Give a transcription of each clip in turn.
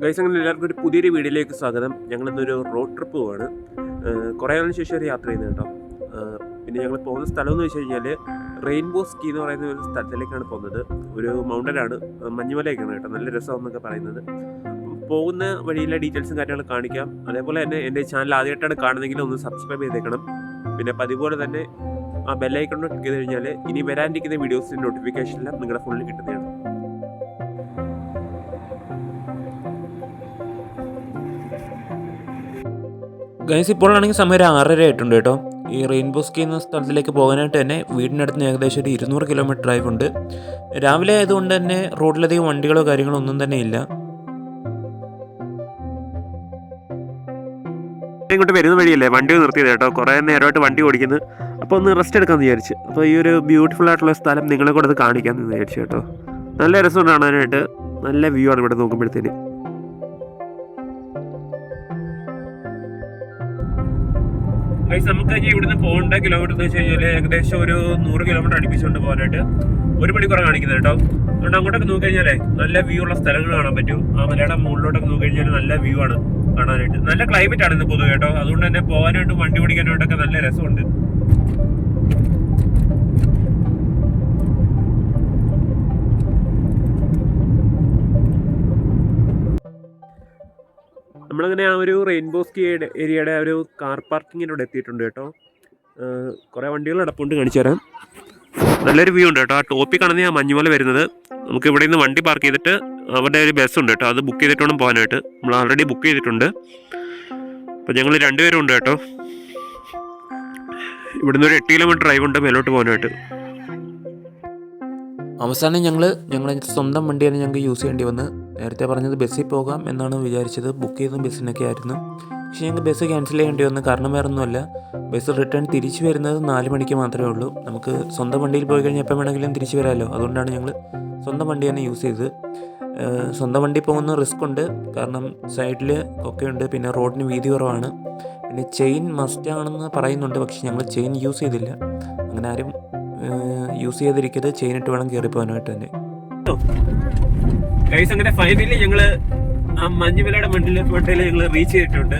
Guys അങ്ങനെ എല്ലാവർക്കും ഒരു പുതിയൊരു വീഡിയോയിലേക്ക് സ്വാഗതം. ഞങ്ങൾ ഇന്നൊരു റോഡ് ട്രിപ്പ് പോവാണ് കുറേ നാളിന് ശേഷം ഒരു യാത്ര ചെയ്യുന്നത് കേട്ടോ. പിന്നെ ഞങ്ങൾ പോകുന്ന സ്ഥലം എന്ന് വെച്ച് കഴിഞ്ഞാൽ റെയിൻബോ സ്കീ എന്ന് പറയുന്ന ഒരു സ്ഥലത്തിലേക്കാണ് പോകുന്നത്. ഒരു മൗണ്ടനാണ് മഞ്ഞുമലയൊക്കെയാണ് കേട്ടോ. നല്ല രസമെന്നൊക്കെ പറയുന്നത്. പോകുന്ന വഴിയിലെ ഡീറ്റെയിൽസും കാര്യങ്ങളും കാണിക്കാം. അതേപോലെ തന്നെ എന്റെ ചാനൽ ആദ്യമായിട്ടാണ് കാണുന്നതെങ്കിൽ ഒന്ന് സബ്സ്ക്രൈബ് ചെയ്തേക്കണം. പിന്നെ പതിപോലെ തന്നെ ആ ബെല്ലൈക്കൺ ക്ലിക്ക് ചെയ്ത് കഴിഞ്ഞാൽ ഇനി വരാനിരിക്കുന്ന വീഡിയോസിന്റെ നോട്ടിഫിക്കേഷനെല്ലാം നിങ്ങളുടെ ഫോണിൽ കിട്ടുന്നതാണ്. ഗൈസ് ഇപ്പോഴാണെങ്കിൽ സമയം ഒരു ആറര ആയിട്ടുണ്ട് കേട്ടോ. ഈ റെയിൻബോ സ്കീ എന്ന സ്ഥലത്തിലേക്ക് പോകാനായിട്ട് തന്നെ വീടിനടുത്ത് ഏകദേശം ഒരു ഇരുന്നൂറ് കിലോമീറ്റർ ഡ്രൈവ് ഉണ്ട്. രാവിലെ ആയതുകൊണ്ട് തന്നെ റോഡിലധികം വണ്ടികളോ കാര്യങ്ങളോ ഒന്നും തന്നെ ഇല്ല. ഇങ്ങോട്ട് വരുന്ന വഴിയല്ലേ? വണ്ടി നിർത്തിയത് കേട്ടോ. കുറേ നേരമായിട്ട് വണ്ടി ഓടിക്കുന്നു. അപ്പോൾ ഒന്ന് റെസ്റ്റ് എടുക്കാമെന്ന് വിചാരിച്ചു. അപ്പോൾ ഈ ഒരു ബ്യൂട്ടിഫുൾ ആയിട്ടുള്ള സ്ഥലം നിങ്ങളെ കൂടെ അത് കാണിക്കാമെന്ന് വിചാരിച്ചു കേട്ടോ. നല്ല രസം കാണാനായിട്ട്. നല്ല വ്യൂ ആണ് ഇവിടെ നോക്കുമ്പോഴത്തേന്. നമുക്ക് ഇനി ഇവിടുന്ന് പോകേണ്ട കിലോമീറ്റർ എന്ന് വെച്ച് കഴിഞ്ഞാൽ ഏകദേശം ഒരു നൂറ് കിലോമീറ്റർ അടുപ്പിച്ചുകൊണ്ട് പോകാനായിട്ട് ഒരു മണിക്കൂർ കാണിക്കുന്നത് കേട്ടോ. അതുകൊണ്ട് അങ്ങോട്ടൊക്കെ നോക്കി കഴിഞ്ഞാലേ നല്ല വ്യൂ ഉള്ള സ്ഥലങ്ങൾ കാണാൻ പറ്റും. ആ മലയുടെ മുകളിലോട്ടൊക്കെ നോക്കി കഴിഞ്ഞാൽ നല്ല വ്യൂ ആണ് കാണാനായിട്ട്. നല്ല ക്ലൈമറ്റ് ആണ് ഇന്ന് പൊതുവെ കേട്ടോ. അതുകൊണ്ട് തന്നെ പോകാനായിട്ടും വണ്ടി ഓടിക്കാനായിട്ടൊക്കെ നല്ല രസമുണ്ട്. നമ്മളങ്ങനെ ആ ഒരു റെയിൻബോ സ്കീ ഏരിയയുടെ ഒരു കാർ പാർക്കിങ്ങിനോട് എത്തിയിട്ടുണ്ട് കേട്ടോ. കുറേ വണ്ടികൾ അടപ്പുണ്ട് കാണിച്ചു തരാം. നല്ലൊരു വ്യൂ ഉണ്ട് കേട്ടോ. ആ ടോപ്പിൽ കാണുന്ന ആ മഞ്ഞുമല വരുന്നത്. നമുക്ക് ഇവിടെ നിന്ന് വണ്ടി പാർക്ക് ചെയ്തിട്ട് അവരുടെ ഒരു ബസ് ഉണ്ട് കേട്ടോ. അത് ബുക്ക് ചെയ്തിട്ട് വേണം പോകാനായിട്ട്. നമ്മൾ ആൾറെഡി ബുക്ക് ചെയ്തിട്ടുണ്ട്. അപ്പോൾ ഞങ്ങൾ രണ്ടുപേരും ഉണ്ട് കേട്ടോ. ഇവിടുന്ന് ഒരു എട്ട് കിലോമീറ്റർ ഡ്രൈവ് ഉണ്ട് മേലോട്ട് പോകാനായിട്ട്. അവസാനം ഞങ്ങൾ ഞങ്ങളെ സ്വന്തം വണ്ടി വണ്ടിയാണ് ഞങ്ങൾക്ക് യൂസ് ചെയ്യേണ്ടി വന്ന് നേരത്തെ പറഞ്ഞത് ബസ്സിൽ പോകാം എന്നാണ് വിചാരിച്ചത്. ബുക്ക് ചെയ്ത ബസ്സിനൊക്കെ ആയിരുന്നു. പക്ഷേ ഞങ്ങൾക്ക് ബസ് ക്യാൻസൽ ചെയ്യേണ്ടി വന്നു കാരണം വേറെ ഒന്നുമല്ല ബസ് റിട്ടേൺ തിരിച്ചു വരുന്നത് നാല് മണിക്ക് മാത്രമേ ഉള്ളൂ. നമുക്ക് സ്വന്തം വണ്ടിയിൽ പോയി കഴിഞ്ഞാൽ എപ്പോൾ വേണമെങ്കിലും തിരിച്ചു വരാമല്ലോ അതുകൊണ്ടാണ് ഞങ്ങൾ സ്വന്തം വണ്ടി തന്നെ യൂസ് ചെയ്തത്. സ്വന്തം വണ്ടി പോകുന്ന റിസ്ക് ഉണ്ട്. കാരണം സൈഡിൽ ഒക്കെയുണ്ട് പിന്നെ റോഡിന് വീതി കുറവാണ്. പിന്നെ ചെയിൻ മസ്റ്റ് ആണെന്ന് പറയുന്നുണ്ട്. പക്ഷേ ഞങ്ങൾ ചെയിൻ യൂസ് ചെയ്തില്ല. അങ്ങനെ ആരും യൂസ് ചെയ്തിരിക്കരുത്. ചെയിൻ ഇട്ട് വേണം കയറിപ്പോകാനായിട്ട് തന്നെ. ഗൈസ് അങ്ങനെ ഫൈനലി ഞങ്ങൾ ആ മഞ്ഞുമലയുടെ മണ്ടിൽ മണ്ടയിൽ ഞങ്ങൾ റീച്ച് ചെയ്തിട്ടുണ്ട്.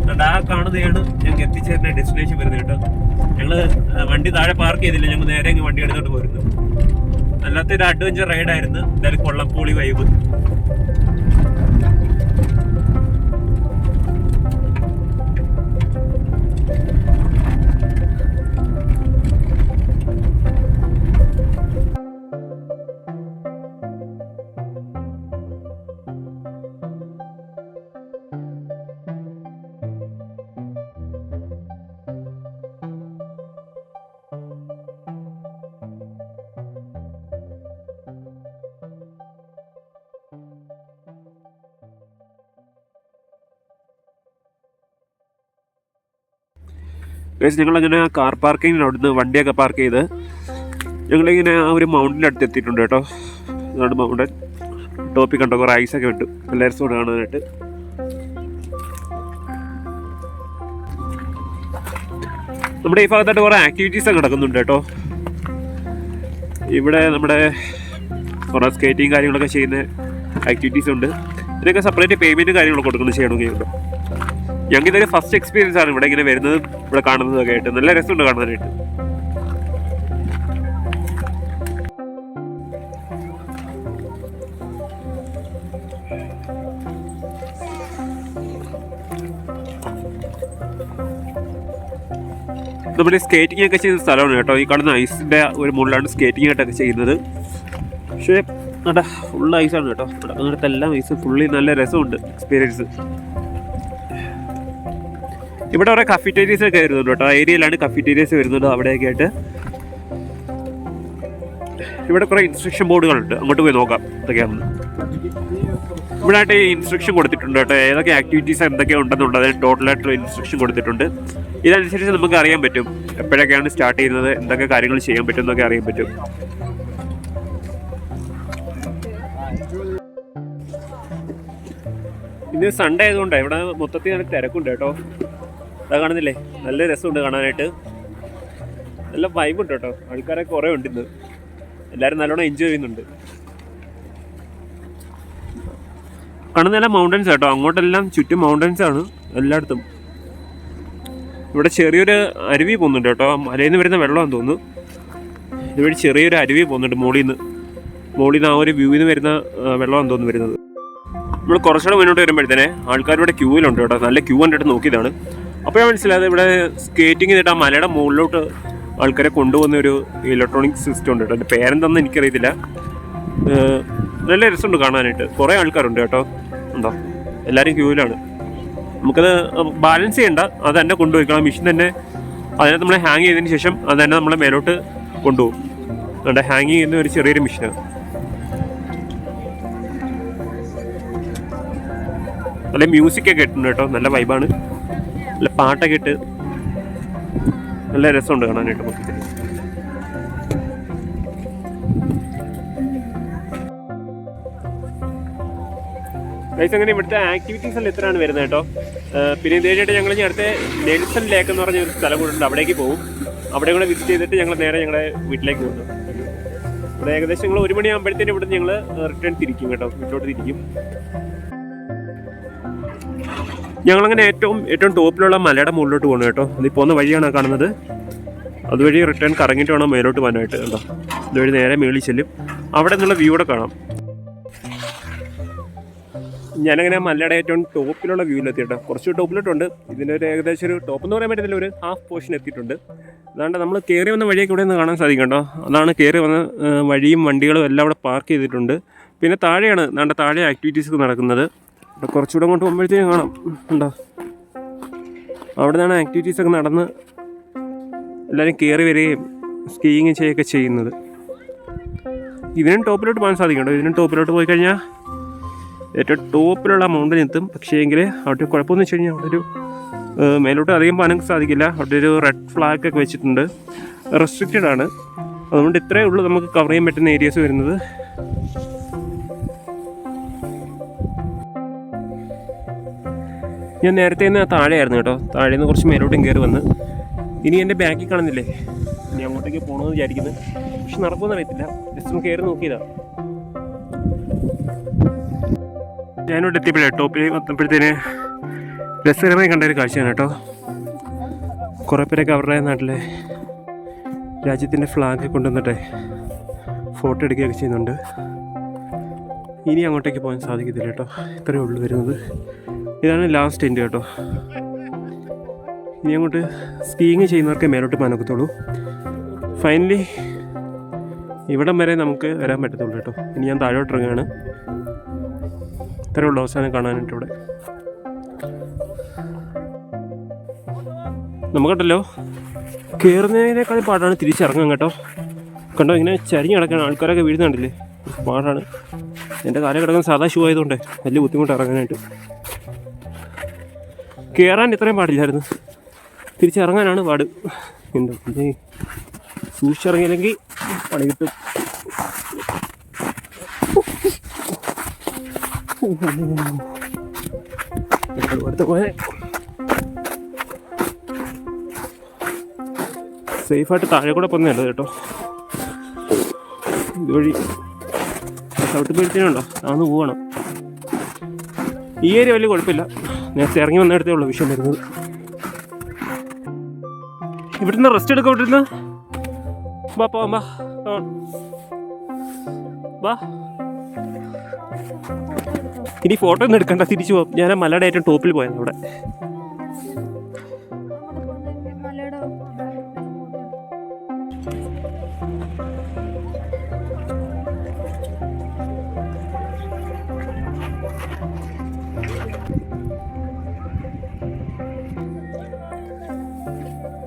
അതുകൊണ്ട് ആ കാണുന്നതാണ് ഞങ്ങൾക്ക് എത്തിച്ചേരുന്ന ഡെസ്റ്റിനേഷൻ വരുന്നത് കേട്ടോ. ഞങ്ങൾ വണ്ടി താഴെ പാർക്ക് ചെയ്തില്ല. ഞങ്ങൾ നേരെ അങ്ങ് വണ്ടി എടുത്തോണ്ട് പോരുന്നു. അല്ലാത്ത ഒരു അഡ്വഞ്ചർ റൈഡായിരുന്നു എന്തായാലും കൊള്ളപ്പൂളി വൈബ് ഗൈസ് ഞങ്ങളങ്ങനെ കാർ പാർക്കിങ്ങിന് അവിടുന്ന് വണ്ടിയൊക്കെ പാർക്ക് ചെയ്ത് ഞങ്ങളിങ്ങനെ ആ ഒരു മൗണ്ടിന്റെ അടുത്ത് എത്തിയിട്ടുണ്ട് കേട്ടോ. അതാണ് മൗണ്ടൻ ടോപ്പിൽ കണ്ടോ കുറേ ഐസൊക്കെ വിട്ടു നല്ല കൂടെ കാണാനായിട്ട്. നമ്മുടെ ഈ ഭാഗത്തായിട്ട് കുറേ ആക്ടിവിറ്റീസ് ഒക്കെ നടക്കുന്നുണ്ട് കേട്ടോ. ഇവിടെ നമ്മുടെ കുറേ സ്കേറ്റിങ് കാര്യങ്ങളൊക്കെ ചെയ്യുന്ന ആക്ടിവിറ്റീസ് ഉണ്ട്. ഇതിനൊക്കെ സെപ്പറേറ്റ് പേയ്മെന്റും കാര്യങ്ങളൊക്കെ കൊടുക്കുന്നത് ചെയ്യണമെങ്കിൽ കേട്ടോ ഞങ്ങൾക്ക് ഇതൊരു ഫസ്റ്റ് എക്സ്പീരിയൻസ് ആണ് ഇവിടെ ഇങ്ങനെ വരുന്നത് ഇവിടെ കാണുന്നതൊക്കെ ആയിട്ട്. നല്ല രസമുണ്ട് കാണാനായിട്ട്. നമ്മുടെ സ്കേറ്റിംഗ് ഒക്കെ ചെയ്യുന്ന സ്ഥലമാണ് കേട്ടോ. ഈ കാണുന്ന ഐസിന്റെ ഒരു മുകളിലാണ് സ്കേറ്റിംഗ് ആയിട്ടൊക്കെ ചെയ്യുന്നത്. പക്ഷേ നല്ല ഫുൾ ഐസാണ് കേട്ടോ. അങ്ങനത്തെ എല്ലാം ഐസ് ഫുള്ളി നല്ല രസമുണ്ട് എക്സ്പീരിയൻസ് ഇവിടെ കുറേ കഫിറ്റേരിയസ് ഒക്കെ വരുന്നുണ്ട് കേട്ടോ. ആ ഏരിയയിലാണ് കഫിറ്റേരിയസ് വരുന്നത് അവിടെയൊക്കെ ആയിട്ട്. ഇവിടെ കുറേ ഇൻസ്ട്രക്ഷൻ ബോർഡുകളുണ്ട് അങ്ങോട്ട് പോയി നോക്കാം. ഇതൊക്കെയാണ്. ഇവിടെ ആയിട്ട് ഇൻസ്ട്രക്ഷൻ കൊടുത്തിട്ടുണ്ട് കേട്ടോ. ഏതൊക്കെ ആക്ടിവിറ്റീസ് എന്തൊക്കെ ഉണ്ടെന്നുള്ളത് ടോട്ടലായിട്ടുള്ള ഇൻസ്ട്രക്ഷൻ കൊടുത്തിട്ടുണ്ട്. ഇതനുസരിച്ച് നമുക്ക് അറിയാൻ പറ്റും. എപ്പോഴൊക്കെയാണ് സ്റ്റാർട്ട് ചെയ്യുന്നത് എന്തൊക്കെ കാര്യങ്ങൾ ചെയ്യാൻ പറ്റും എന്നൊക്കെ അറിയാൻ പറ്റും. ഇന്ന് സൺഡേ ആയതുകൊണ്ട് ഇവിടെ മൊത്തത്തിൽ നല്ല തിരക്കുണ്ട് കേട്ടോ. അതാ കാണുന്നില്ലേ? നല്ല രസമുണ്ട് കാണാനായിട്ട്. നല്ല വൈബുണ്ട് കേട്ടോ. ആൾക്കാരെ കുറേ ഉണ്ട് ഇന്ന്. എല്ലാവരും നല്ലോണം എൻജോയ് ചെയ്യുന്നുണ്ട്. കാണുന്നതെല്ലാം മൗണ്ടൻസ് കേട്ടോ. അങ്ങോട്ടെല്ലാം ചുറ്റും മൗണ്ടൻസ് ആണ് എല്ലായിടത്തും. ഇവിടെ ചെറിയൊരു അരുവി പോകുന്നുണ്ട് കേട്ടോ. മലയിൽ നിന്ന് വരുന്ന വെള്ളമാണെന്ന് തോന്നുന്നു. ഇതുവഴി ചെറിയൊരു അരുവി പോകുന്നുണ്ട് മുകളിൽ നിന്ന് മുകളിൽ നിന്ന് ആ ഒരു വ്യൂവിൽ നിന്ന് വരുന്ന വെള്ളമാണ് വെള്ളമാണെന്ന് തോന്നുന്നു വരുന്നത്. നമ്മൾ കുറച്ചുകൂടെ മുന്നോട്ട് വരുമ്പോഴത്തേനെ ആൾക്കാർ ഇവിടെ ക്യൂവിലുണ്ട് കേട്ടോ. നല്ല ക്യൂ കണ്ടിട്ട് നോക്കിയതാണ്. അപ്പോഴാണ് മനസ്സിലായത് ഇവിടെ സ്കേറ്റിംഗ് ചെയ്തിട്ട് ആ മലയുടെ മുകളിലോട്ട് ആൾക്കാരെ കൊണ്ടുപോകുന്ന ഒരു ഇലക്ട്രോണിക് സിസ്റ്റം ഉണ്ട് കേട്ടോ. എന്റെ പേരെന്താണെന്ന് എനിക്കറിയത്തില്ല. നല്ല രസമുണ്ട് കാണാനായിട്ട്. കുറേ ആൾക്കാരുണ്ട് കേട്ടോ. ഉണ്ടോ? എല്ലാവരും ക്യൂവിലാണ്. നമുക്കത് ബാലൻസ് ചെയ്യണ്ട. അത് തന്നെ കൊണ്ടുപോയിക്കണം. മെഷീൻ തന്നെ അതിനെ നമ്മൾ ഹാങ് ചെയ്തതിന് ശേഷം അത് തന്നെ നമ്മളെ മേലോട്ട് കൊണ്ടുപോകും. അതുകൊണ്ട് ഹാങ് ചെയ്യുന്ന ഒരു ചെറിയൊരു മെഷീനാണ് നല്ല മ്യൂസിക്കൊക്കെ കേട്ടിട്ടുണ്ട് കേട്ടോ. നല്ല വൈബാണ് നല്ല പാട്ടൊക്കെ ഇട്ട് നല്ല രസമുണ്ട് കാണാനായിട്ട് മൊത്തത്തിൽ. ഗൈസ് അങ്ങനെ ഇവിടുത്തെ ആക്ടിവിറ്റീസ് എല്ലാം എത്രയാണ് വരുന്നത് കേട്ടോ? പിന്നെ ഇതേയായിട്ട് ഞങ്ങൾ ഇനി അടുത്ത നെൽസൺ ലേക്ക് എന്ന് പറഞ്ഞ ഒരു സ്ഥലം കൂടെ ഉണ്ട്. അവിടേക്ക് പോകും അവിടെ കൂടെ വിസിറ്റ് ചെയ്തിട്ട് ഞങ്ങൾ നേരെ ഞങ്ങളുടെ വീട്ടിലേക്ക് പോകുന്നു ഇവിടെ ഏകദേശം ഞങ്ങൾ ഒരു മണിയാകുമ്പോഴത്തേനും ഇവിടെ ഞങ്ങൾ റിട്ടേൺ തിരിക്കും കേട്ടോ. വീട്ടിലോട്ട് തിരിക്കും. ഞങ്ങളങ്ങനെ ഏറ്റവും ഏറ്റവും ടോപ്പിലുള്ള മലയുടെ മുകളിലോട്ട് പോകണം കേട്ടോ. ഇപ്പോൾ പോകുന്ന വഴിയാണ് കാണുന്നത്. അതുവഴി റിട്ടേൺ കറങ്ങിയിട്ട് വേണം മേലോട്ട് പോകാനായിട്ട് കേട്ടോ അതുവഴി നേരെ മേളിൽ ചെല്ലും. അവിടെ നിന്നുള്ള വ്യൂ കൂടെ കാണാം. ഞാനങ്ങനെ മലയുടെ ഏറ്റവും ടോപ്പിലുള്ള വ്യൂവിലെത്തി കേട്ടോ കുറച്ച് ടോപ്പിലോട്ടുണ്ട്. ഇതിന്റെ ഒരു ഏകദേശം ഒരു ടോപ്പ് എന്ന് പറയാൻ പറ്റത്തില്ല ഒരു ഹാഫ് പോർഷൻ എത്തിയിട്ടുണ്ട്. അതാണ്ട് നമ്മൾ കയറി വന്ന വഴിയൊക്കെ ഇവിടെ നിന്ന് കാണാൻ സാധിക്കും കേട്ടോ. അതാണ് കയറി വന്ന വഴിയും വണ്ടികളും എല്ലാം അവിടെ പാർക്ക് ചെയ്തിട്ടുണ്ട്. പിന്നെ താഴെയാണ് അതാണ്ട് താഴെ ആക്ടിവിറ്റീസ് നടക്കുന്നത്. ഇവിടെ കുറച്ചുകൂടെ അങ്ങോട്ട് പോകുമ്പോഴത്തേക്കും കാണാം. ഉണ്ടോ? അവിടെ നിന്നാണ് ആക്ടിവിറ്റീസ് ഒക്കെ നടന്ന് എല്ലാവരും കയറി വരികയും സ്കീയിങ് ചെയ്യുകയൊക്കെ ചെയ്യുന്നത്. ഇതിനും ടോപ്പിലോട്ട് പോകാൻ സാധിക്കും കേട്ടോ. ഇതിനും ടോപ്പിലോട്ട് പോയി കഴിഞ്ഞാൽ ഏറ്റവും ടോപ്പിലുള്ള മൗണ്ടൻ എത്തും. പക്ഷേ എങ്കിൽ അവിടെ കുഴപ്പമെന്ന് വെച്ച് കഴിഞ്ഞാൽ അവിടെ ഒരു മേലോട്ട് അധികം പോകാനൊക്കെ സാധിക്കില്ല. അവിടെ ഒരു റെഡ് ഫ്ലാഗ് ഒക്കെ വെച്ചിട്ടുണ്ട്. റെസ്ട്രിക്റ്റഡ് ആണ്. അതുകൊണ്ട് ഇത്രയേ ഉള്ളൂ നമുക്ക് കവർ ചെയ്യാൻ പറ്റുന്ന ഏരിയാസ് വരുന്നത്. ഞാൻ നേരത്തെ നിന്ന് താഴെയായിരുന്നു കേട്ടോ. താഴെ നിന്ന് കുറച്ച് മേലോട്ടും കയറി വന്ന്. ഇനി എന്റെ ബാക്കിൽ കാണുന്നില്ലേ? ഇനി അങ്ങോട്ടേക്ക് പോകണമെന്ന് വിചാരിക്കുന്നു. പക്ഷെ നടക്കുമെന്ന് അറിയത്തില്ല. ജസ്റ്റ് ഒന്ന് കയറി നോക്കിയതാ. ഞാനിവിടെ എത്തിയപ്പോഴേ ടോപ്പിൽ വന്നപ്പോഴത്തേന് രസകരമായി കണ്ട ഒരു കാഴ്ചയാണ് കേട്ടോ. കുറേ പേരൊക്കെ അവരുടെ നാട്ടിലെ രാജ്യത്തിന്റെ ഫ്ലാഗ് കൊണ്ടുവന്നിട്ടെ ഫോട്ടോ എടുക്കുകയൊക്കെ ചെയ്യുന്നുണ്ട്. ഇനി അങ്ങോട്ടേക്ക് പോകാൻ സാധിക്കത്തില്ല കേട്ടോ. ഇത്രയേ ഉള്ളൂ വരുന്നത്. ഇതാണ് ലാസ്റ്റ് എന്റെ കേട്ടോ. ഇനി അങ്ങോട്ട് സ്കീയിങ് ചെയ്യുന്നവർക്ക് മേലോട്ട് മനക്കത്തുള്ളൂ ഫൈനലി ഇവിടം വരെ നമുക്ക് വരാൻ പറ്റത്തുള്ളൂ കേട്ടോ. ഇനി ഞാൻ താഴോട്ട് ഇറങ്ങുകയാണ്. ഇത്രയുള്ള അവസാനം കാണാനായിട്ട് ഇവിടെ. നമുക്കട്ടല്ലോ കയറുന്നതിനേക്കാൾ പാടാണ് തിരിച്ചിറങ്ങാൻ കേട്ടോ. കണ്ടോ ഇങ്ങനെ ചരിഞ്ഞ് കിടക്കാൻ ആൾക്കാരൊക്കെ വീഴുന്നുണ്ടല്ലേ പാടാണ്. എന്റെ കാലം കിടക്കാൻ സാധാ ഷൂ ആയതുകൊണ്ട് വലിയ ബുദ്ധിമുട്ട് ഇറങ്ങാനായിട്ട്. കയറാൻ ഇത്രയും പാടില്ലായിരുന്നു. തിരിച്ചിറങ്ങാനാണ് പാട്. എന്താ പിന്നെ സൂക്ഷിച്ചിറങ്ങിയില്ലെങ്കിൽ പണി കിട്ടും. സേഫായിട്ട് താഴെ കൂടെ പോകുന്നതല്ല കേട്ടോ. ഇതുവഴി ചവിട്ടി പിടിച്ചിട്ടുണ്ടോ അതൊന്ന് പോവണം. ഈ ഏരിയ വലിയ കുഴപ്പമില്ല. നേരത്തെ ഇറങ്ങി വന്നിടത്തേ ഉള്ളൂ വിഷയം വരുന്നത്. ഇവിടുന്ന് റെസ്റ്റ് എടുക്കാം ഇവിടുന്ന് ബാ പോവാം വാ. ബാ ഇനി ഫോട്ടോ ഒന്നും എടുക്കണ്ട തിരിച്ചു പോകും ഞാൻ മലയുടെ ഏറ്റവും ടോപ്പിൽ പോയത് അവിടെ.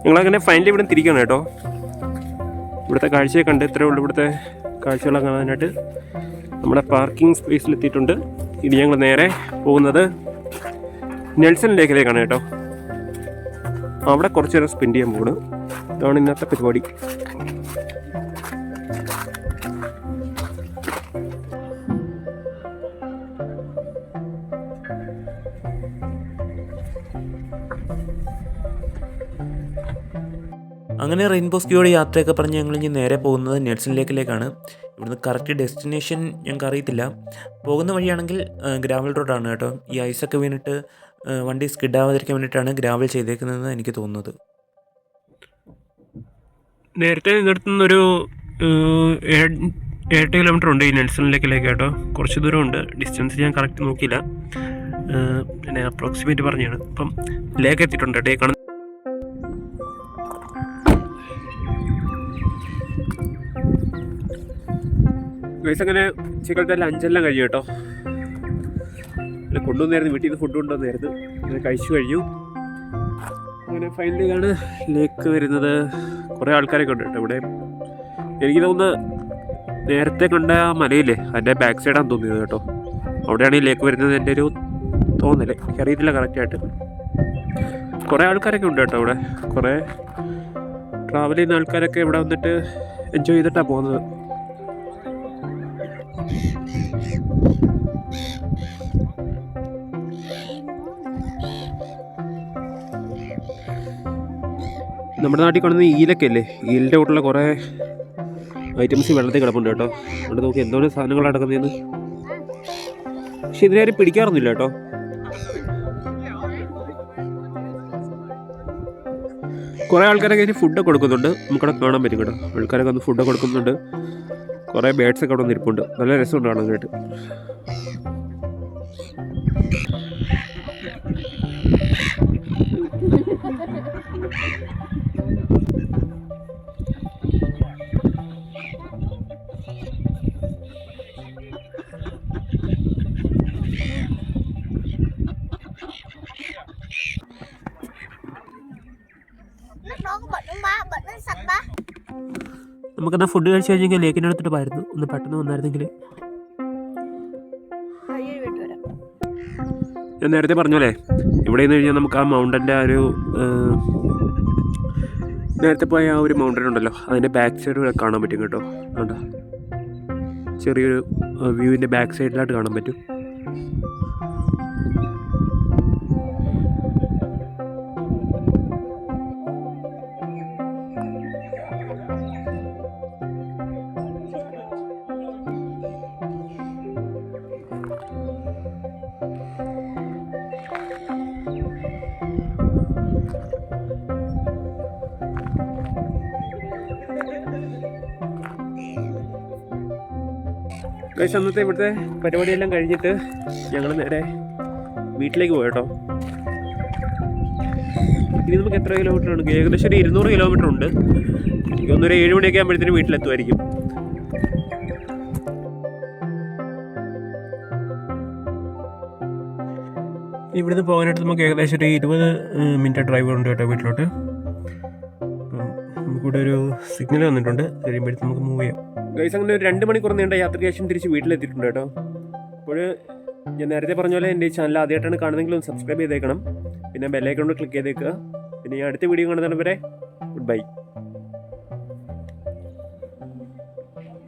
ഞങ്ങളങ്ങനെ ഫൈനലി ഇവിടെ തിരിക്കണം കേട്ടോ. ഇവിടുത്തെ കാഴ്ചയെ കണ്ട് ഇത്രയേ ഉള്ളൂ. ഇവിടുത്തെ കാഴ്ചകളൊക്കെ കാണാനായിട്ട് നമ്മുടെ പാർക്കിംഗ് സ്പേസിലെത്തിയിട്ടുണ്ട് ഇനി ഞങ്ങൾ നേരെ പോകുന്നത് നെൽസൺ ലേക്കിലേക്കാണ് കേട്ടോ. അവിടെ കുറച്ചു നേരം സ്പെൻഡ് ചെയ്യാൻ പോകണം ഇതാണ് ഇന്നത്തെ പരിപാടി. അങ്ങനെ റെയിൻബോ സ്കിയോടെ യാത്രയൊക്കെ പറഞ്ഞ് ഞങ്ങൾ ഇനി നേരെ പോകുന്നത് നെൽസൺ ലേക്കിലേക്കാണ് ഇവിടുന്ന് കറക്റ്റ് ഡെസ്റ്റിനേഷൻ ഞങ്ങൾക്ക് അറിയത്തില്ല പോകുന്ന വഴിയാണെങ്കിൽ ഗ്രാവൽ റോഡാണ് കേട്ടോ. ഈ ഐസൊക്കെ വീണിട്ട് വണ്ടി സ്കിഡാവാതിരിക്കാൻ വേണ്ടിയിട്ടാണ് ഗ്രാവൽ ചെയ്തേക്കുന്നതെന്ന് എനിക്ക് തോന്നുന്നത്. നേരത്തെ നിന്നൊരു എട്ട് കിലോമീറ്റർ ഉണ്ട് ഈ നെൽസണിലേക്കിലേക്ക് കേട്ടോ. കുറച്ച് ദൂരമുണ്ട്. ഡിസ്റ്റൻസ് ഞാൻ കറക്റ്റ് നോക്കിയില്ല. പിന്നെ അപ്രോക്സിമേറ്റ് പറഞ്ഞാണ്. അപ്പം ലേക്ക് എത്തിയിട്ടുണ്ട്. ഈ കാണുന്ന ഗൈസ് അങ്ങനെ ഉച്ചക്കലത്തെ ലഞ്ചെല്ലാം കഴിഞ്ഞു കേട്ടോ പിന്നെ കൊണ്ടുവന്നായിരുന്നു വീട്ടിൽ നിന്ന് ഫുഡ് കൊണ്ടുവന്നായിരുന്നു. അങ്ങനെ കഴിച്ചു കഴിഞ്ഞു. അങ്ങനെ ഫൈനലി ഇതാണ് ലേക്ക് വരുന്നത്. കുറേ ആൾക്കാരൊക്കെ ഉണ്ട് കേട്ടോ ഇവിടെ. എനിക്ക് തോന്നുന്നു നേരത്തെ കണ്ട ആ മലയില്ലേ അതിന്റെ ബാക്ക് സൈഡാണ് തോന്നിയത് കേട്ടോ. അവിടെയാണ് ഈ ലേക്ക് വരുന്നത് എന്റെ ഒരു തോന്നൽ. എനിക്കറിയത്തില്ല കറക്റ്റായിട്ട് കുറേ ആൾക്കാരൊക്കെ ഉണ്ട് കേട്ടോ ഇവിടെ. കുറേ ട്രാവൽ ചെയ്യുന്ന ആൾക്കാരൊക്കെ ഇവിടെ വന്നിട്ട് എൻജോയ് ചെയ്തിട്ടാണ് പോകുന്നത്. നമ്മുടെ നാട്ടിൽ കാണുന്ന ഈലൊക്കെ അല്ലേ ഈലിന്റെ കൂട്ടുള്ള കുറേ ഐറ്റംസ് വെള്ളത്തിൽ കിടപ്പുണ്ട് കേട്ടോ. അവിടെ നോക്കി എന്തോരം സാധനങ്ങൾ അടക്കുന്നതെന്ന് പക്ഷെ ഇതിനാരും പിടിക്കാറൊന്നുമില്ല കേട്ടോ. കുറേ ആൾക്കാരൊക്കെ അതിന് ഫുഡൊക്കെ കൊടുക്കുന്നുണ്ട്. നമുക്കവിടെ കാണാൻ പറ്റും കേട്ടോ. ആൾക്കാരൊക്കെ ഒന്ന് ഫുഡൊക്കെ കൊടുക്കുന്നുണ്ട്. കുറേ ബേഡ്സ് ഒക്കെ അവിടെ ഒന്ന് ഇരിപ്പുണ്ട്. നല്ല രസമുണ്ട് കാണാനായിട്ട് Nước നമുക്കെന്നാൽ ഫുഡ് കഴിച്ച് കഴിഞ്ഞെങ്കിൽ ലേക്കിന്റെ അടുത്തിട്ട് പോയിരുന്നു ഒന്ന് പെട്ടെന്ന് വന്നായിരുന്നെങ്കിൽ വരാം ഞാൻ നേരത്തെ പറഞ്ഞോലേ ഇവിടെ നിന്ന് കഴിഞ്ഞാൽ നമുക്ക് ആ മൗണ്ടന്റെ ആ ഒരു നേരത്തെ പോയ ആ ഒരു മൗണ്ടൻ ഉണ്ടല്ലോ അതിന്റെ ബാക്ക് സൈഡ് ഇവിടെ കാണാൻ പറ്റും കേട്ടോ. കണ്ടോ? ചെറിയൊരു വ്യൂവിന്റെ ബാക്ക് സൈഡിലായിട്ട് കാണാൻ പറ്റും. കഴിച്ച് അന്നത്തെ ഇവിടുത്തെ പരിപാടിയെല്ലാം കഴിഞ്ഞിട്ട് ഞങ്ങൾ നേരെ വീട്ടിലേക്ക് പോയട്ടോ ഇനി നമുക്ക് എത്ര കിലോമീറ്റർ ഉണ്ട്? ഏകദേശം ഒരു ഇരുന്നൂറ് കിലോമീറ്റർ ഉണ്ട്. എനിക്ക് തോന്നുന്നു ഒരു ഏഴ് മണിയൊക്കെ ആകുമ്പോഴത്തേനും വീട്ടിലെത്തുമായിരിക്കും. ഇവിടുന്ന് പോകാനായിട്ട് നമുക്ക് ഏകദേശം ഒരു ഇരുപത് മിനിറ്റ് ഡ്രൈവ് ഉണ്ട് കേട്ടോ വീട്ടിലോട്ട്. നമുക്കിവിടെ ഒരു സിഗ്നൽ വന്നിട്ടുണ്ട്. കഴിയുമ്പോഴത്തേക്ക് നമുക്ക് മൂവ് ചെയ്യാം. ഗൈസ് അങ്ങനെ ഒരു രണ്ട് മണിക്കൂർ നീണ്ട യാത്രയ്ക്ക് ശേഷം തിരിച്ച് വീട്ടിലെത്തിയിട്ടുണ്ട് കേട്ടോ. അപ്പോൾ ഞാൻ നേരത്തെ പറഞ്ഞ പോലെ എന്റെ ചാനൽ ആദ്യമായിട്ടാണ് കാണുന്നതെങ്കിൽ ഒന്ന് സബ്സ്ക്രൈബ് ചെയ്തേക്കണം. പിന്നെ ബെല്ലൈക്കൺ ക്ലിക്ക് ചെയ്തേക്കുക. പിന്നെ ഈ അടുത്ത വീഡിയോ കാണുന്നതാണ് വരെ ഗുഡ് ബൈ